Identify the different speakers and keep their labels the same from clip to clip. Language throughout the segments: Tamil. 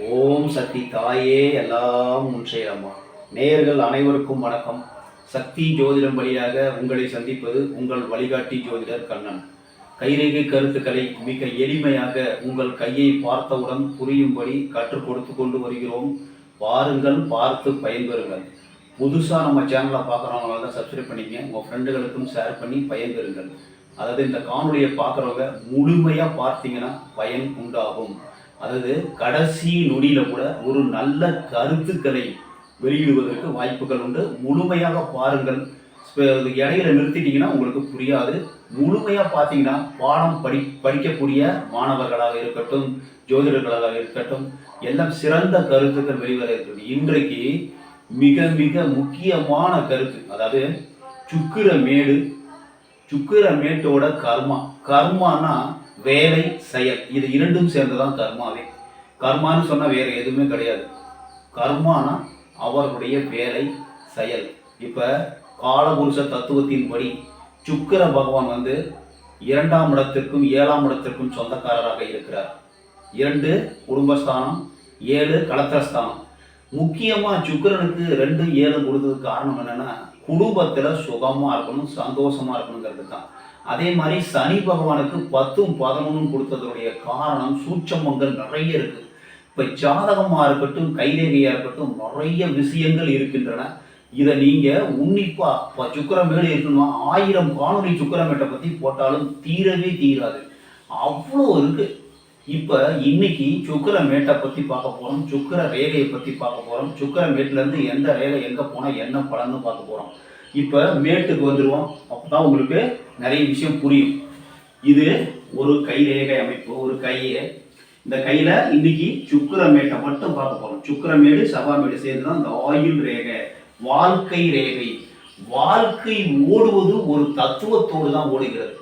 Speaker 1: ஓம் சக்தி தாயே எல்லாம் முன்செயலம்மா நேயர்கள் அனைவருக்கும் வணக்கம். சக்தி ஜோதிடம் வழியாக உங்களை சந்திப்பது உங்கள் வழிகாட்டி ஜோதிடர் கண்ணன். கைரேகை கருத்துக்களை மிக எளிமையாக உங்கள் கையை பார்த்தவுடன் புரியும்படி கற்றுக் கொடுத்து கொண்டு வருகிறோம். பாருங்கள் பார்த்து பயன்பெறுங்கள். புதுசாக நம்ம சேனலை பார்க்குறவங்களால தான் சப்ஸ்கிரைப் பண்ணிங்க உங்கள் ஃப்ரெண்டுகளுக்கும் ஷேர் பண்ணி பயன்பெறுங்கள். அதாவது இந்த காணொலியை பார்க்குறவங்க முழுமையாக பார்த்தீங்கன்னா பயன் உண்டாகும். அதாவது கடைசி நொடியில் கூட ஒரு நல்ல கருத்துக்களை வெளியிடுவதற்கு வாய்ப்புகள் உண்டு. முழுமையாக பாருங்கள். இடையில நிறுத்திட்டீங்கன்னா உங்களுக்கு புரியாது. முழுமையாக பார்த்தீங்கன்னா பாடம் படி படிக்கக்கூடிய மாணவர்களாக இருக்கட்டும் ஜோதிடர்களாக இருக்கட்டும் எல்லாம் சிறந்த கருத்துக்கள் வெளிவர இருக்குது இன்றைக்கு மிக மிக முக்கியமான கருத்து அதாவது சுக்கிர மேடு சுக்கிர மேட்டோட கர்மா. கர்மானா வேலை செயல் இது இரண்டும் சேர்ந்ததான் கர்மாவே. கர்மான்னு சொன்னால் வேறு எதுவுமே கிடையாது. கர்மானா அவர்களுடைய வேலை செயல். இப்போ காலபுருஷ தத்துவத்தின்படி சுக்கிர பகவான் வந்து இரண்டாம் இடத்திற்கும் ஏழாம் இடத்திற்கும் சொந்தக்காரராக இருக்கிறார். இரண்டு குடும்பஸ்தானம் ஏழு கலத்திரஸ்தானம். முக்கியமாக சுக்கிரனுக்கு ரெண்டு ஏழு கொடுத்ததுக்கு காரணம் என்னென்னா குடும்பத்தில் சுகமாக இருக்கணும் சந்தோஷமாக இருக்கணுங்கிறது தான் அதே மாதிரி சனி பகவானுக்கு பத்தும் பதினொன்றும் கொடுத்ததுடைய காரணம் சூட்சமங்கள் நிறைய இருக்கு. இப்போ ஜாதகமாக இருக்கட்டும் கைரேகையா இருக்கட்டும் நிறைய விஷயங்கள் இருக்கின்றன. இதை நீங்கள் உன்னிப்பா இப்போ சுக்கரமேடு இருக்கணும் ஆயிரம் காணொலி சுக்கரமேட்டை பற்றி போட்டாலும் தீரவே தீராது. அவ்வளோ இருக்கு. இப்போ இன்னைக்கு சுக்கரமேட்டை பற்றி பார்க்க போகிறோம் சுக்கர ரேகையை பற்றி பார்க்க போகிறோம் சுக்கரமேட்லேருந்து எந்த ரேகை எங்கே போனால் என்ன பலன்னு பார்க்க போகிறோம் இப்போ மேட்டுக்கு வந்துடுவோம் அப்போ தான் உங்களுக்கு நிறைய விஷயம் புரியும். இது ஒரு கை ரேகை அமைப்பு ஒரு கையை. இந்த கையில இன்னைக்கு சுக்கரமேட்டை மட்டும் பார்க்க போறோம். சுக்கிரமேடு சபாமேடு சேர்ந்து தான் இந்த ஆயுள் ரேகை வாழ்க்கை ரேகை. வாழ்க்கை ஓடுவது ஒரு தத்துவத்தோடு தான் ஓடுகிறது.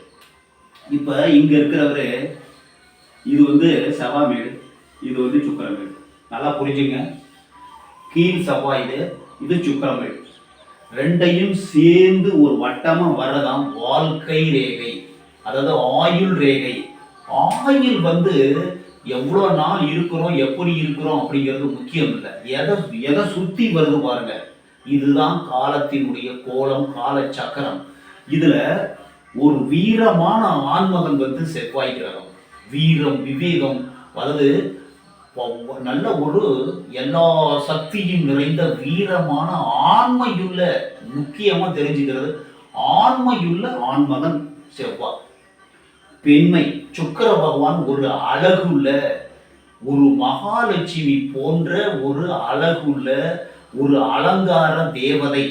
Speaker 1: இப்ப இங்க இருக்கிறவர் இது வந்து செவ்வாமேடு இது வந்து சுக்கரமேடு. நல்லா புரிஞ்சுங்க. கீழ் செவ்வாய் இது இது சுக்கரமேடு. ரெண்டையும் சேர்ந்து ஒரு வட்டமாக வரதான் வாழ்க்கை ரேகை. அதாவது ஆயுள் ரேகை. ஆயுள் வந்து எவ்வளோ நாள் இருக்கிறோம் எப்படி இருக்கிறோம் அப்படிங்கிறது முக்கியம் இல்லை. எதை எதை சுற்றி வருது பாருங்க. இதுதான் காலத்தினுடைய கோலம் கால சக்கரம். இதில் ஒரு வீரமான ஆண்மகன் வந்து செவ்வாய் கிரகம் வீரம் விவேகம். அதாவது நல்ல ஒரு எல்லா சக்தியும் நிறைந்த வீரமான ஆண்மையுள்ள முக்கியமா தெரிஞ்சுக்கிறது ஆண்மையுள்ள ஆண்மகன் செவ்வா. பெண்மை சுக்கிர பகவான் ஒரு அழகுள்ள ஒரு மகாலட்சுமி போன்ற ஒரு அழகுள்ள ஒரு அலங்கார தேவதை.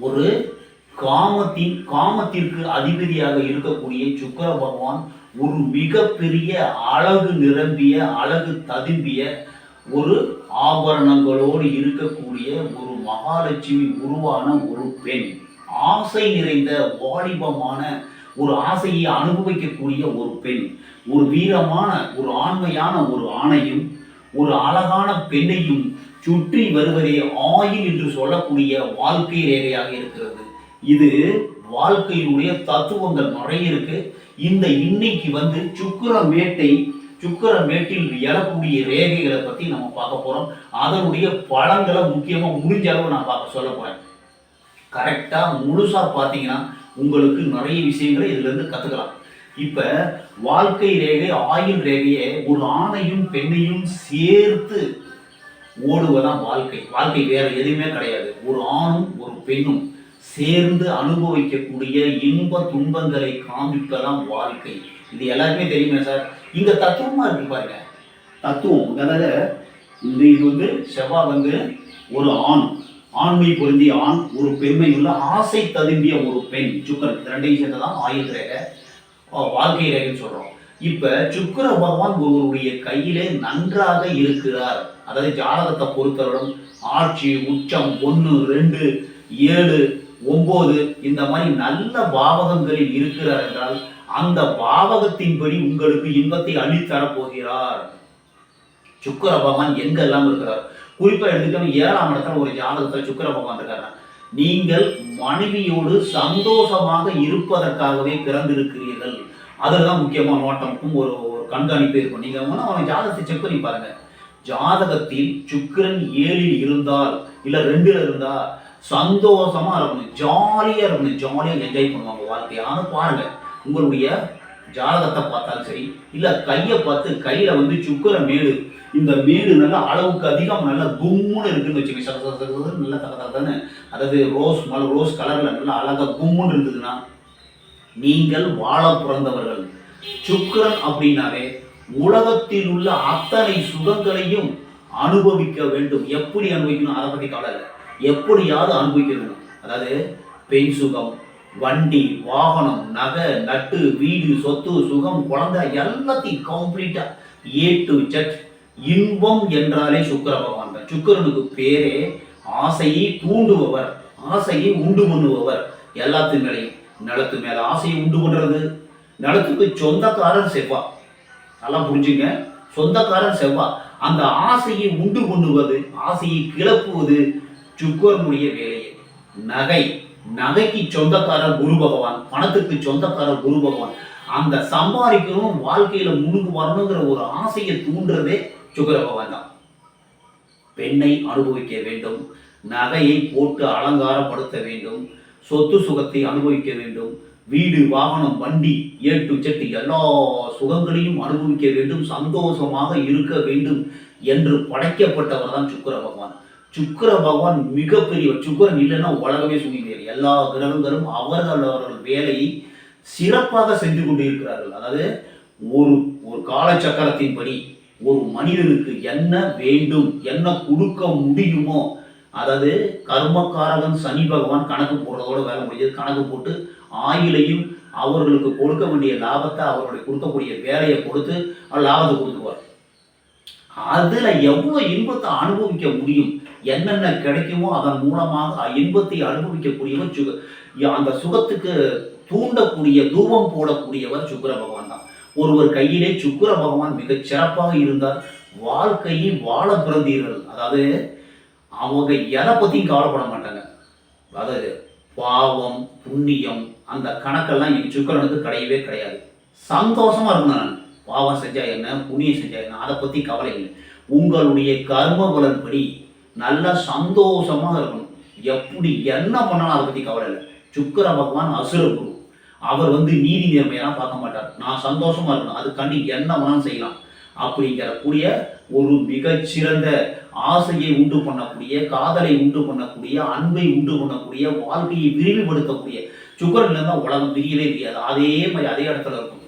Speaker 1: ஒரு காமத்தின் காமத்திற்கு அதிபதியாக இருக்கக்கூடிய சுக்கர பகவான் ஒரு மிகப்பெரிய அழகு நிரம்பிய அழகு ததும்பிய ஒரு ஆபரணங்களோடு இருக்கக்கூடிய ஒரு மகாலட்சுமி உருவான ஒரு பெண். ஆசை நிறைந்த வாலிபமான ஒரு ஆசையை அனுபவிக்கக்கூடிய ஒரு பெண். ஒரு வீரமான ஒரு ஆண்மையான ஒரு ஆணையும் ஒரு அழகான பெண்ணையும் சுற்றி வருவதே ஆயில் என்று சொல்லக்கூடிய வாழ்க்கை ரேகையாக இருக்கிறது. இது வாழ்க்கையினுடைய தத்துவங்கள் நிறைய இருக்கு. இந்த இன்னைக்கு வந்து சுக்கிர மேட்டை சுக்கிர மேட்டில் எழக்கூடிய ரேகைகளை பத்தி நம்ம பார்க்க போறோம். அதனுடைய பலன்களை முக்கியமா முடிஞ்ச அளவு நான் பார்க்க சொல்ல போறேன். கரெக்டா முழுசா பார்த்தீங்கன்னா உங்களுக்கு நிறைய விஷயங்களை இதுல இருந்து கத்துக்கலாம். இப்ப வாழ்க்கை ரேகை ஆயுள் ரேகையை ஒரு ஆணையும் பெண்ணையும் சேர்த்து ஓடுவதான் வாழ்க்கை. வாழ்க்கை வேற எதுவுமே கிடையாது. ஒரு ஆணும் ஒரு பெண்ணும். சேர்ந்து அனுபவிக்கக்கூடிய இன்ப துன்பங்களை காமிப்பதான் வாழ்க்கை. இது எல்லாருமே தெரியுமே சார். இந்த தத்துவமா இருக்கு பாருங்க. தத்துவம் அதாவது இந்த இது வந்து செவ்வாய் வந்து ஒரு ஆண். ஆண்மை பொருந்திய ஆண் ஒரு பெண்மை உள்ள ஆசை ததும்பிய ஒரு பெண். சுக்கரன் இந்த ரெண்டையும் சேர்ந்து தான் ஆயுள் ரேகை வாழ்க்கை ரேகைன்னு சொல்றோம். இப்ப சுக்கர பகவான் ஒருவருடைய கையிலே நன்றாக இருக்கிறார். அதாவது ஜாதகத்தை பொறுத்தவரும் ஆட்சி உச்சம் ஒன்று ரெண்டு ஏழு ஒம்போது இந்த மாதிரி நல்ல பாவகங்களில் இருக்கிறார் என்றால் அந்த பாவகத்தின்படி உங்களுக்கு இன்பத்தை அள்ளித்தரப் போகிறார் சுக்கர பகவான் எங்கெல்லாம் இருக்கிறார்? குறிப்பா எடுத்துக்கிட்டோம் ஏழாம் இடத்துல ஒரு ஜாதகத்துல சுக்கிர பகவான் இருக்காரு நீங்கள் மனைவியோடு சந்தோஷமாக இருப்பதற்காகவே பிறந்திருக்கிறீர்கள். அதுதான் முக்கியமான நோட்டமுக்கும் ஒரு ஒரு கண்காணிப்பு இருக்கும். நீங்க வேணா அவன் ஜாதகத்தை செக் பண்ணி பாருங்க. ஜாதகத்தில் சுக்கிரன் ஏழில் இருந்தால் இல்ல ரெண்டுல இருந்தால் சந்தோஷமா இருக்கணும். ஜாலியா இருக்கணும். ஜாலியா என்ஜாய் பண்ணுவாங்க வாழ்க்கையான பாருங்க உங்களுடைய ஜாதகத்தை பார்த்தாலும் சரி இல்ல கையை பார்த்து கையில வந்து சுக்கர மேடு இந்த மேடு நல்லா அளவுக்கு அதிகம் நல்லா கும்முன்னு இருக்குன்னு வச்சுக்கோங்க. சத நல்லா தக தானே அதாவது ரோஸ் மலர் ரோஸ் கலர்ல நல்லா அழகா கும்முன்னு இருந்ததுன்னா நீங்கள் வாழ பிறந்தவர்கள். சுக்கிரன் அப்படின்னாவே உலகத்தில் உள்ள அத்தனை சுகங்களையும் அனுபவிக்க வேண்டும். எப்படி அனுபவிக்கணும்? அதை பற்றி கவலை இல்லை. எப்படியாவது அனுபவிக்கணும். அதாவது பெண் சுகம் வண்டி வாகனம் நகை நட்டு வீடு சொத்து சுகம் குழந்தை எல்லாத்தையும் கம்ப்ளீட்டா ஏ டு ஜட் இன்பம் என்றாலே சுக்கிர பகவான். தான் சுக்கிரனுக்கு பேரே ஆசையை தூண்டுபவர் ஆசையை உண்டு பண்ணுபவர் எல்லாத்து மேலையும். நிலத்து மேல ஆசையை உண்டு பண்றது. நிலத்துக்கு சொந்தக்காரர் செவ்வா. நல்லா புரிஞ்சுங்க. சொந்தக்காரர் செவ்வா. அந்த ஆசையை உண்டு பண்ணுவது ஆசையை கிளப்புவது சுக்கரனுடைய வேலையை நகை. நகைக்கு சொந்தக்காரர் குரு பகவான் பணத்துக்கு சொந்தக்காரர் குரு பகவான். அந்த சம்பாதிக்கணும் வாழ்க்கையில முன்னுக்கு வரணுங்கிற ஒரு ஆசையை தூண்டுறதே சுக்கர பகவான் தான். பெண்ணை அனுபவிக்க வேண்டும். நகையை போட்டு அலங்காரப்படுத்த வேண்டும். சொத்து சுகத்தை அனுபவிக்க வேண்டும். வீடு வாகனம் வண்டி ஏ டு செட்டு எல்லா சுகங்களையும் அனுபவிக்க வேண்டும். சந்தோஷமாக இருக்க வேண்டும் என்று படைக்கப்பட்டவர் தான் சுக்கிர பகவான். சுக்கர பகவான் மிகப்பெரியவர். சுக்கரன் இல்லைன்னா உலகமே சொல்லிக்கிறார் எல்லா கிரகங்களும் அவர்கள் அவர்கள் வேலையை சிறப்பாக செஞ்சு கொண்டு இருக்கிறார்கள். அதாவது ஒரு ஒரு காலச்சக்கரத்தின்படி ஒரு மனிதனுக்கு என்ன வேண்டும் என்ன கொடுக்க முடியுமோ அதாவது கர்மக்காரகன் சனி பகவான் கணக்கு போடுறதோட வேலை முடிஞ்சது. கணக்கு போட்டு ஆயிலையும் அவர்களுக்கு கொடுக்க வேண்டிய லாபத்தை அவர்களுடைய கொடுக்கக்கூடிய வேலையை கொடுத்து லாபத்தை கொடுத்துருவார். அதுல எவ்வளவு இன்பத்தை அனுபவிக்க முடியும்? என்னென்ன கிடைக்குமோ அதன் மூலமாக இன்பத்தை அனுபவிக்கக்கூடியவர் சுக அந்த சுகத்துக்கு தூண்டக்கூடிய தூபம் போடக்கூடியவர் சுக்கர பகவான் தான். ஒருவர் கையிலே சுக்கர பகவான் மிகச் சிறப்பாக இருந்தால் வாழ்க்கையை வாழ பிறந்தீர்கள். அதாவது அவங்க எதை பற்றியும் கவலைப்பட மாட்டாங்க. அதாவது பாவம் புண்ணியம் அந்த கணக்கெல்லாம் என் சுக்கரனுக்கு கிடையவே கிடையாது. சந்தோஷமா இருக்கணும் நான். பாவம் செஞ்சா என்ன புண்ணியம் செஞ்சா என்ன அதை பற்றி கவலை இல்லை. உங்களுடைய கர்ம பலன்படி நல்லா சந்தோஷமாக இருக்கணும். எப்படி என்ன பண்ணாலும் அதை பற்றி கவலை இல்லை. சுக்கர பகவான் அசுர குரு அவர் வந்து நீதி நேர்மையெல்லாம் பார்க்க மாட்டார். நான் சந்தோஷமா இருக்கணும். அதுக்காண்டி என்ன வேணாலும் செய்யலாம். அப்படிங்கிறக்கூடிய ஒரு மிகச்சிறந்த ஆசையை உண்டு பண்ணக்கூடிய காதலை உண்டு பண்ணக்கூடிய அன்பை உண்டு பண்ணக்கூடிய வாழ்க்கையை விரிவுபடுத்தக்கூடிய சுக்கரன் தான் உலகம் பிரியவே தெரியாது. அதே மாதிரி அதே இடத்துல இருக்கும்.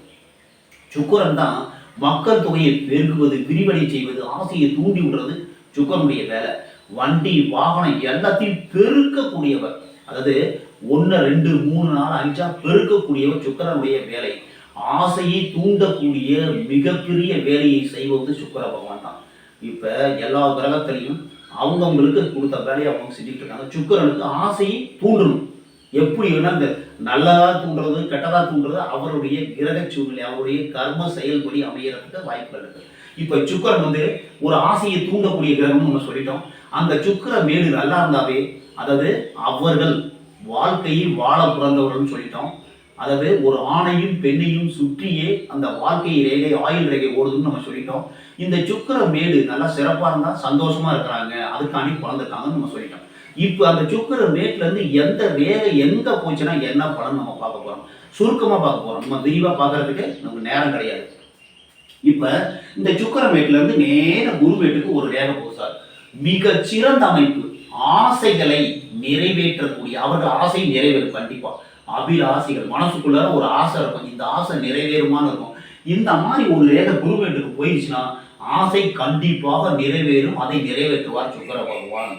Speaker 1: சுக்கரன் தான் மக்கள் தொகையை பெருக்குவது விரிவடை செய்வது ஆசையை தூண்டி விடுறது சுக்கரனுடைய வேலை. வண்டி வாகனம் எல்லாத்தையும் பெருக்கக்கூடியவர். அதாவது ஒன்று ரெண்டு மூணு நாலு அஞ்சா பெருக்கக்கூடியவர் சுக்கரனுடைய வேலை. ஆசையை தூண்டக்கூடிய மிகப்பெரிய வேலையை செய்வது சுக்கர பகவான் தான். இப்போ எல்லா கிரகத்திலையும் அவங்கவுங்களுக்கு கொடுத்த வேலையை அவங்க செஞ்சுட்டு இருக்காங்க. சுக்கரனுக்கு ஆசையை தூண்டணும். எப்படி வேணா இந்த நல்லதாக தூண்டுறது கெட்டதாக தூண்டுறது அவருடைய கிரக சூழ்நிலை அவருடைய கர்ம செயல்படி அமையறதுக்கு வாய்ப்புகள் இருக்குது இப்போ சுக்கரன் வந்து ஒரு ஆசையை தூண்டக்கூடிய கிரகம்னு நம்ம சொல்லிட்டோம். அந்த சுக்கர மேடு நல்லா இருந்தாவே அதாவது அவர்கள் வாழ்க்கையை வாழ பிறந்தவர்கள்னு சொல்லிட்டோம். அதாவது ஒரு ஆணையும் பெண்ணையும் சுற்றியே அந்த வாழ்க்கை ரேகை ஆயுள் ரேகை ஓடுதுன்னு நம்ம சொல்லிட்டோம். இந்த சுக்கர மேடு நல்லா சிறப்பாக இருந்தால் சந்தோஷமா இருக்கிறாங்க. அதுக்காண்டி பிறந்திருக்காங்கன்னு நம்ம சொல்லிட்டோம். இப்போ அந்த சுக்கர மேட்லேருந்து எந்த ரேகை எங்கே போச்சுன்னா என்ன பலன் நம்ம பார்க்க போகிறோம் சுருக்கமாக பார்க்க போகிறோம் நம்ம விரிவாக பார்க்கறதுக்கு நமக்கு நேரம் கிடையாது. இப்போ இந்த சுக்கர மேட்லேருந்து நேராக நேர குரு மேட்டுக்கு ஒரு ரேகை போகுது சார் மிக சிறந்த அமைப்பு ஆசைகளை நிறைவேற்றக்கூடிய அவர்கள் ஆசை நிறைவேறும் கண்டிப்பா. அபிலாசைகள் மனசுக்குள்ள ஒரு ஆசை இருக்கும். இந்த ஆசை நிறைவேறுமான்னு இருக்கும். இந்த மாதிரி ஒரு ரேகை குருவேட்டுக்கு போயிடுச்சுன்னா ஆசை கண்டிப்பாக நிறைவேறும் அதை நிறைவேற்றுவார் சுக்கர பகவான்.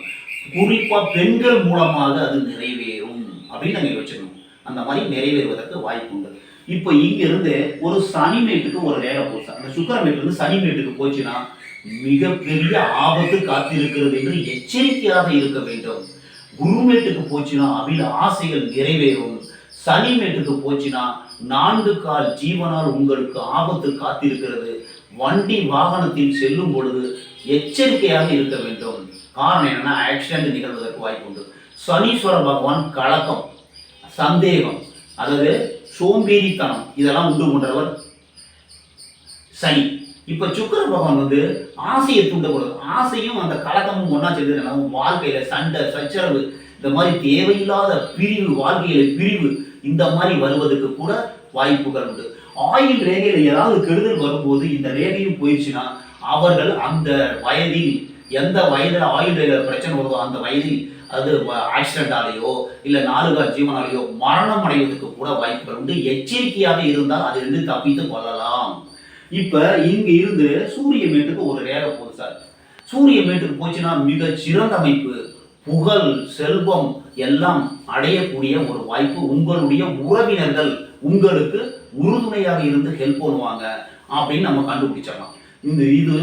Speaker 1: குறிப்பா பெண்கள் மூலமாக அது நிறைவேறும் அப்படின்னு நீங்க வச்சுக்கணும் அந்த மாதிரி நிறைவேறுவதற்கு வாய்ப்பு உண்டு. இப்போ இங்கிருந்து ஒரு சனி மேட்டுக்கு ஒரு ரேகை போச்சு. அந்த சுக்கர மேட்டுல வந்து சனி மேட்டுக்கு போச்சுன்னா மிகப்பெரிய ஆபத்து காத்திருக்கிறது என்று எச்சரிக்கையாக இருக்க வேண்டும். குருமேட்டுக்கு போச்சுன்னா அவில் ஆசைகள் நிறைவேறும். சனி மேட்டுக்கு போச்சுன்னா நான்கு கால் ஜீவனால் உங்களுக்கு ஆபத்து காத்திருக்கிறது. வண்டி வாகனத்தில் செல்லும் பொழுது எச்சரிக்கையாக இருக்க வேண்டும். காரணம் என்னன்னா ஆக்சிடென்ட் நிகழ்வதற்கு வாய்ப்பு உண்டு சனீஸ்வர பகவான் கலக்கம் சந்தேகம் அதாவது சோம்பேறித்தனம் இதெல்லாம் உண்டு கொண்டவர் சனி. இப்போ சுக்கிர பகவான் வந்து ஆசையை தூண்டக்கூடாது. ஆசையும் அந்த கலக்கமும் ஒன்றா சேர்ந்து நம்ம வாழ்க்கையில் சண்டை சச்சரவு இந்த மாதிரி தேவையில்லாத பிரிவு வாழ்க்கையில பிரிவு இந்த மாதிரி வருவதற்கு கூட வாய்ப்புகள் உண்டு. ஆயுள் ரேகையில் ஏதாவது கெடுதல் வரும்போது இந்த ரேகையும் போயிடுச்சுன்னா அவர்கள் அந்த வயதில் எந்த வயதில் ஆயுள் ரேகையில் பிரச்சனை வருதோ அந்த வயதில் அது ஆக்சிடென்டாலேயோ இல்லை நாலுகா ஜீவனாலேயோ மரணம் அடைவதற்கு கூட வாய்ப்புகள் உண்டு. எச்சரிக்கையாக இருந்தால் அதிலிருந்து தப்பித்து கொள்ளலாம். இப்போ இங்க இருந்து சூரிய மேட்டுக்கு ஒரு ரேகை போகுது சார். சூரிய மேட்டுக்கு போச்சுன்னா மிக சிறந்த அமைப்பு புகழ் செல்வம் எல்லாம் அடையக்கூடிய ஒரு வாய்ப்பு உங்களுடைய உறவினர்கள் உங்களுக்கு உறுதுணையாக இருந்து ஹெல்ப் பண்ணுவாங்க அப்படின்னு நம்ம கண்டுபிடிச்சிடலாம் இந்த இது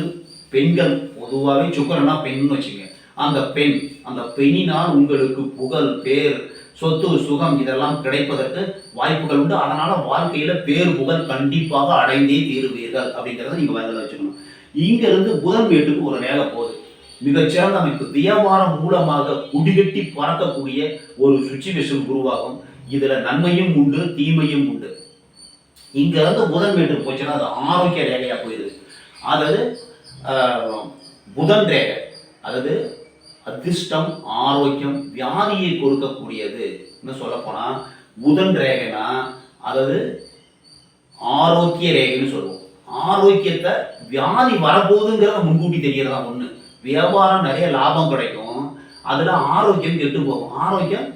Speaker 1: பெண்கள் பொதுவாகவே சுக்கரனா பெண் வச்சுங்க. அந்த பெண் அந்த பெண்ணினால் உங்களுக்கு புகழ் பேர் சொத்து சுகம் இதெல்லாம் கிடைப்பதற்கு வாய்ப்புகள் உண்டு. அதனால வாழ்க்கையில பேர் புகழ் கண்டிப்பாக அடைந்தே தீருவீர்கள் அப்படிங்கிறத நீங்க வயதில் வச்சுக்கணும். இங்க இருந்து புதன் வீட்டுக்கு ஒரு நேரம் போகுது. மிகச்சிறந்த அமைப்பு. வியாபாரம் மூலமாக குடிகட்டி பறக்கக்கூடிய ஒரு சுச்சுவேஷன் உருவாகும். இதுல நன்மையும் உண்டு தீமையும் உண்டு. இங்க இருந்து புதன் வீட்டுக்கு போச்சுன்னா அது ஆரோக்கிய ரேகையா போயிடுது. அதாவது புதன் ரேகை. அதாவது அதிர்ஷ்டம் ஆரோக்கியம் வியாதியை கொடுக்கக்கூடியது இன்னும் சொல்ல புதன் ரேகைனா அதாவது ஆரோக்கிய ரேகைன்னு சொல்லுவோம். ஆரோக்கியத்தை வியாதி வரப்போகுதுங்கிறத முன்கூட்டி தெரியறதா ஒன்று வியாபாரம் நிறைய லாபம் கிடைக்கும். அதில் ஆரோக்கியம் கெட்டு போகும். ஆரோக்கியம்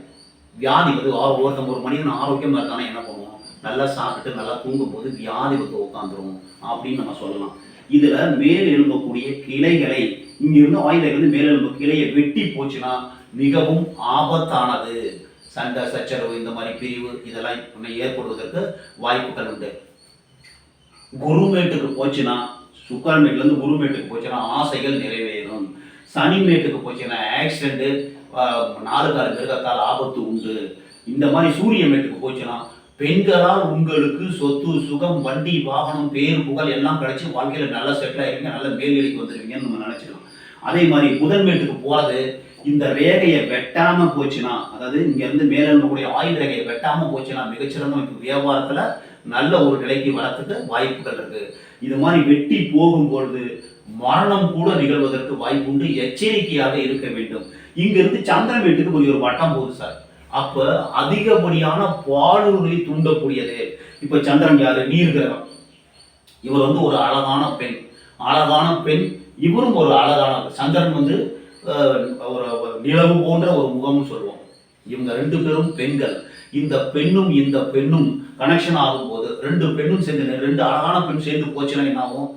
Speaker 1: வியாதி வந்து ஆ- ஒருத்தன் ஒரு மனிதன் ஆரோக்கியமா இருக்கானா என்ன பண்ணுவோம் நல்லா சாப்பிட்டு நல்லா தூங்கும் போது வியாதி வந்து உட்காந்துரும் அப்படின்னு நம்ம சொல்லலாம். இதில் மேல் எழும்பக்கூடிய கிளைகளை இங்கிருந்து இருந்து ஆயுதம் கிளையை வெட்டி போச்சுன்னா மிகவும் ஆபத்தானது. சண்டை சச்சரவு இந்த மாதிரி பிரிவு இதெல்லாம் ஏற்படுவதற்கு வாய்ப்புகள் உண்டு. குருமேட்டுக்கு போச்சுன்னா சுக்கரமேட்டுல இருந்து குருமேட்டுக்கு போச்சுன்னா ஆசைகள் நிறைவேறும். சனிமேட்டுக்கு போச்சுன்னா ஆக்சிடென்ட் நாலு கால மிருகத்தால் ஆபத்து உண்டு. இந்த மாதிரி சூரிய மேட்டுக்கு போச்சுன்னா பெண்களால் உங்களுக்கு சொத்து சுகம் வண்டி வாகனம் பேர் புகழ் எல்லாம் கிடைச்சி வாழ்க்கையில நல்லா செட்டில் ஆயிருவீங்க நல்ல மேல்நிலைக்கு வந்துருவீங்கன்னு நம்ம நினச்சிக்கலாம் அதே மாதிரி புதன் வீட்டுக்கு போறது இந்த ரேகையை வெட்டாம போச்சுன்னா அதாவது இங்க இருந்து மேல இருக்கக்கூடிய ஆயுள் ரேகையை வெட்டாம போச்சுன்னா மிகச்சிறந்த இப்போ வியாபாரத்துல நல்ல ஒரு நிலைக்கு வரத்துக்கு வாய்ப்புகள் இருக்கு. இது மாதிரி வெட்டி போகும்பொழுது மரணம் கூட நிகழ்வதற்கு வாய்ப்பு உண்டு எச்சரிக்கையாக இருக்க வேண்டும். இங்க இருந்து சந்திரன் வீட்டுக்கு கொஞ்சம் ஒரு வட்டம் போகுது சார். அப்ப அதிகப்படியான பாலுறுதி தூண்டக்கூடியது. இப்ப சந்திரன் யாரு? நீர் கிரகம் இவர் வந்து ஒரு அழகான பெண். அழகான பெண். இவரும் ஒரு அழகான சந்திரன் வந்து ஒரு நிலவு போன்ற ஒரு முகம்னு சொல்லுவோம். இவங்க ரெண்டு பேரும் பெண்கள். இந்த பெண்ணும் இந்த பெண்ணும் கனெக்ஷன் ஆகும்போது ரெண்டு பெண்ணும் சேர்ந்து ரெண்டு அழகான பெண் சேர்ந்து போச்சுன்னா என்ன ஆகும்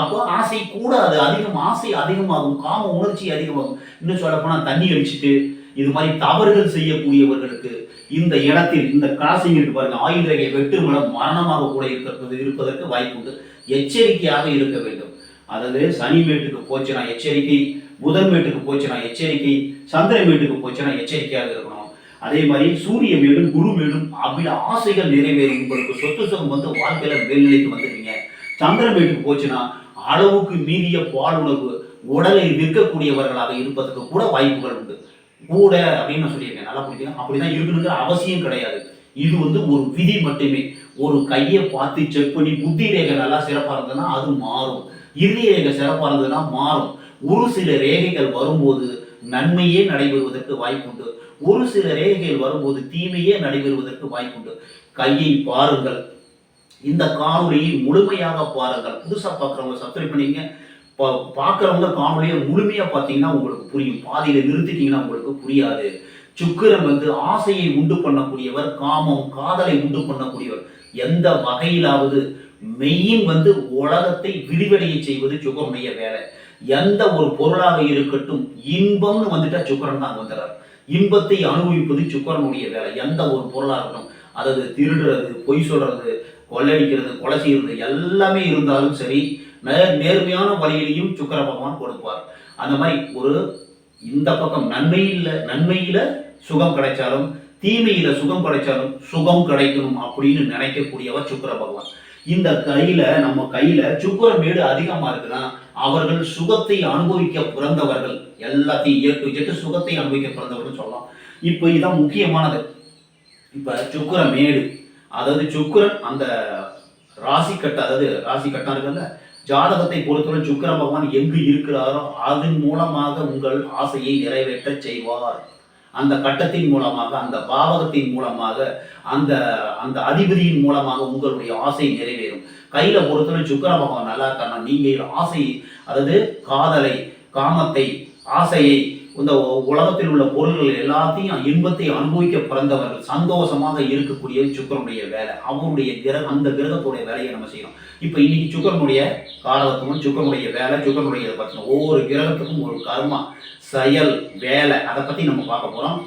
Speaker 1: அப்போ ஆசை கூட அது அதிகம் ஆசை அதிகமாகும். காம உணர்ச்சி அதிகமாகும். இன்னும் சொல்ல போனா தண்ணி அடிச்சுட்டு இது மாதிரி தவறுகள் செய்யக்கூடியவர்களுக்கு இந்த இடத்தில் இந்த கிராசிங் இருக்கு பாருங்க ஆயுள் ரேகை வெட்டு மலம் மரணமாக கூட இருக்கிறது இருப்பதற்கு வாய்ப்பு உண்டு எச்சரிக்கையாக இருக்க வேண்டும். அதாவது சனி மேட்டுக்கு போச்சுன்னா எச்சரிக்கை புதன் மேட்டுக்கு போச்சுன்னா எச்சரிக்கை சந்திரன் மேட்டுக்கு போச்சுன்னா எச்சரிக்கையாக இருக்கணும். அதே மாதிரி சூரிய மேடும் குரு மேடும் அப்படி ஆசைகள் நிறைவேறும் உங்களுக்கு சொத்து சுகம் வந்து வாழ்க்கையில மேல்நிலைக்கு வந்துருவீங்க. சந்திர மேட்டுக்கு போச்சுன்னா அளவுக்கு மீறிய பாலுணர்வு உடலை விற்கக்கூடியவர்களாக இருப்பதற்கு கூட வாய்ப்புகள் உண்டு. கூட அப்படின்னு நான் சொல்லியிருக்கேன். நல்லா புரிஞ்சுங்க அப்படிதான் இருக்கணுங்கிற அவசியம் கிடையாது. இது வந்து ஒரு விதி மட்டுமே. ஒரு கையை பார்த்து செக் பண்ணி புத்தி ரேகை நல்லா சிறப்பா இருந்ததுன்னா அது மாறும். இறுதி ரேகை சிறப்பாக இருந்ததுன்னா மாறும். ஒரு சில ரேகைகள் வரும்போது நன்மையே நடைபெறுவதற்கு வாய்ப்புண்டு. ஒரு சில ரேகைகள் வரும்போது தீமையே நடைபெறுவதற்கு வாய்ப்புண்டு. கையை பாருங்கள். இந்த காணொலியை முழுமையாக பாருங்கள். புதுசாக பார்க்குறவங்க சப்ஸ்கிரைப் பண்ணீங்க பார்க்குறவங்க காணொலியை முழுமையாக பார்த்தீங்கன்னா உங்களுக்கு புரியும். பாதியில் நிறுத்திட்டீங்கன்னா உங்களுக்கு புரியாது. சுக்கிரன் வந்து ஆசையை உண்டு பண்ணக்கூடியவர் காமம் காதலை உண்டு பண்ணக்கூடியவர். எந்த வகையிலாவது மெய்யின் வந்து உலகத்தை விரிவடைய செய்வது சுக்கரனுடைய வேலை. எந்த ஒரு பொருளாக இருக்கட்டும் இன்பம்னு வந்துட்டா சுக்கரன் தான் வந்துடுறார் இன்பத்தை அனுபவிப்பது சுக்கரனுடைய வேலை. எந்த ஒரு பொருளாக இருக்கட்டும் அதாவது திருடுறது பொய் சொல்றது கொள்ளடிக்கிறது கொலை செய்யறது எல்லாமே இருந்தாலும் சரி நேர்மையான வழியிலையும் சுக்கிர பகவான் கொடுப்பார். அந்த மாதிரி ஒரு இந்த பக்கம் நன்மையில் நன்மையில் சுகம் கிடைச்சாலும் தீமையில சுகம் கிடைச்சாலும் சுகம் கிடைக்கணும் அப்படின்னு நினைக்கக்கூடியவர் சுக்கர பகவான். இந்த கையில நம்ம கையில சுக்கர மேடு அதிகமா இருக்குன்னா அவர்கள் சுகத்தை அனுபவிக்க பிறந்தவர்கள் எல்லாத்தையும் ஏ டு ஜெட்டு சுகத்தை அனுபவிக்க பிறந்தவர்கள் சொல்லலாம். இப்போ இதுதான் முக்கியமானது. இப்ப சுக்கர மேடு அதாவது சுக்கிரன் அந்த ராசி கட்ட அதாவது ராசி கட்டம் இருக்குல்ல ஜாதகத்தை பொறுத்தவரை சுக்கிர பகவான் எங்கு இருக்கிறாரோ அதன் மூலமாக உங்கள் ஆசையை நிறைவேற்ற செய்வார். அந்த கட்டத்தின் மூலமாக அந்த பாவகத்தின் மூலமாக அந்த அந்த அதிபதியின் மூலமாக உங்களுடைய ஆசை நிறைவேறும். கையில பொறுத்தவரை சுக்கிர பகவான் நல்லா இருக்காருன்னா நீங்கள் ஆசை அதாவது காதலை காமத்தை ஆசையை இந்த உலகத்தில் உள்ள பொருள்கள் எல்லாத்தையும் இன்பத்தை அனுபவிக்க பிறந்தவர்கள் சந்தோஷமாக இருக்கக்கூடிய சுக்கரனுடைய வேலை. அவருடைய கிரக அந்த கிரகத்துடைய வேலையை நம்ம செய்யணும் இப்போ இன்னைக்கு சுக்கரனுடைய காரகத்துவம் சுக்கரனுடைய வேலை சுக்கரனுடைய இதை பற்றின ஒவ்வொரு கிரகத்துக்கும் ஒரு கர்மா செயல் வேலை அதை பற்றி நம்ம பார்க்க போகிறோம்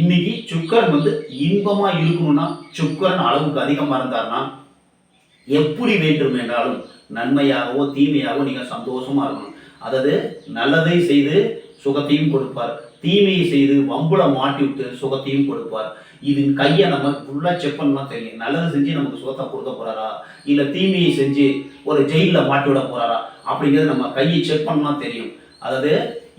Speaker 1: இன்னைக்கு சுக்கரன் வந்து இன்பமாக இருக்கணும்னா சுக்கரன் அளவுக்கு அதிகமாக இருந்தாருன்னா எப்படி வேண்டும் என்றாலும் நன்மையாகவோ தீமையாகவோ நீங்கள் சந்தோஷமாக இருக்கணும். அதாவது நல்லதை செய்து சுகத்தையும் கொடுப்பார். தீமையை செய்து வம்புல மாட்டி விட்டு சுகத்தையும் கொடுப்பார். இது கையை நம்ம ஃபுல்லாக செக் பண்ணலாம் தெரியும். நல்லது செஞ்சு நமக்கு சுகத்தை கொடுக்க போறாரா? இல்லை தீமையை செஞ்சு ஒரு ஜெயிலில் மாட்டி விட போறாரா? அப்படிங்கிறது நம்ம கையை செக் பண்ணலாம் தெரியும். அதாவது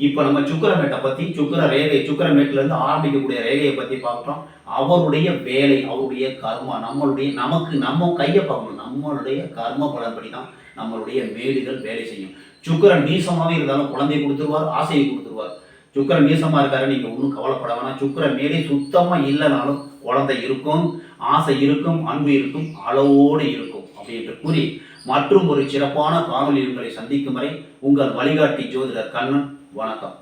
Speaker 1: இப்போ நம்ம சுக்கரமேட்டை பற்றி சுக்கர ரேகை சுக்கரமேட்டிலேருந்து ஆரம்பிக்கக்கூடிய ரேகையை பற்றி பார்க்குறோம். அவருடைய வேலை அவருடைய கர்மா நம்மளுடைய நமக்கு நம்ம கையை பார்க்கணும். நம்மளுடைய கர்ம பலன்படி தான் நம்மளுடைய மேடுகள் வேலை செய்யும். சுக்கரன் நீசமாகவே இருந்தாலும் குழந்தையை கொடுத்துருவார் ஆசையை கொடுத்துருவார். சுக்கரன் நீசமாக இருக்காரு நீங்கள் ஒன்றும் கவலைப்பட வேணாம். சுக்கரன் மேலே சுத்தமாக இல்லைனாலும் குழந்தை இருக்கும் ஆசை இருக்கும் அன்பு இருக்கும் அளவோடு இருக்கும் அப்படின்ட்டு கூறி மற்றும் ஒரு சிறப்பான காணொலி உங்களை சந்திக்கும் வரை உங்கள் வழிகாட்டி ஜோதிடர் கண்ணன் வணக்கம்.